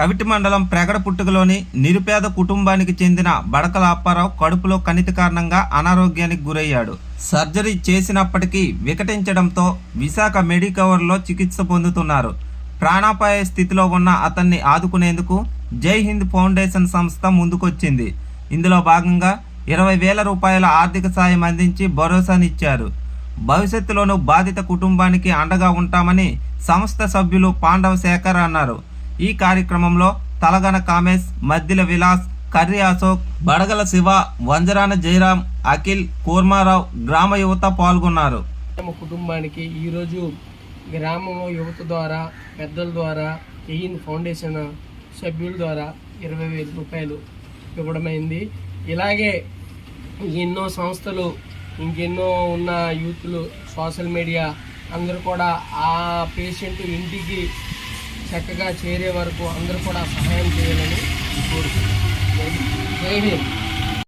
కవిటి మండలం ప్రగడ పుట్టుకలోని నిరుపేద కుటుంబానికి చెందిన బడకల అప్పారావు కడుపులో కణితి కారణంగా అనారోగ్యానికి గురయ్యాడు. సర్జరీ చేసినప్పటికీ వికటించడంతో విశాఖ మెడికవర్లో చికిత్స పొందుతున్నారు. ప్రాణాపాయ స్థితిలో ఉన్న అతన్ని ఆదుకునేందుకు జై హింద్ ఫౌండేషన్ సంస్థ ముందుకొచ్చింది. ఇందులో భాగంగా ఇరవై వేల రూపాయల ఆర్థిక సాయం అందించి భరోసానిచ్చారు. భవిష్యత్తులోనూ బాధిత కుటుంబానికి అండగా ఉంటామని సంస్థ సభ్యులు పాండవ శేఖర్ అన్నారు. ఈ కార్యక్రమంలో తలగన కామేశ్ మద్దిల విలాస్ కర్రి అశోక్ బడగల శివ వంజరాన జయరాం అఖిల్ కూర్మారావు గ్రామ యువత పాల్గొన్నారు. తమ కుటుంబానికి ఈరోజు గ్రామంలో యువత ద్వారా పెద్దల ద్వారా ఎయిన్ ఫౌండేషన్ సభ్యుల ద్వారా ఇరవై వేల రూపాయలు ఇవ్వడమైంది. ఇలాగే ఎన్నో సంస్థలు ఇంకెన్నో ఉన్న యూత్లు సోషల్ మీడియా అందరూ కూడా ఆ పేషెంట్ ఇంటికి చక్కగా చేరే వరకు అందరూ కూడా సహాయం చేయాలని కోరుకుంటున్నాను జై హింద్.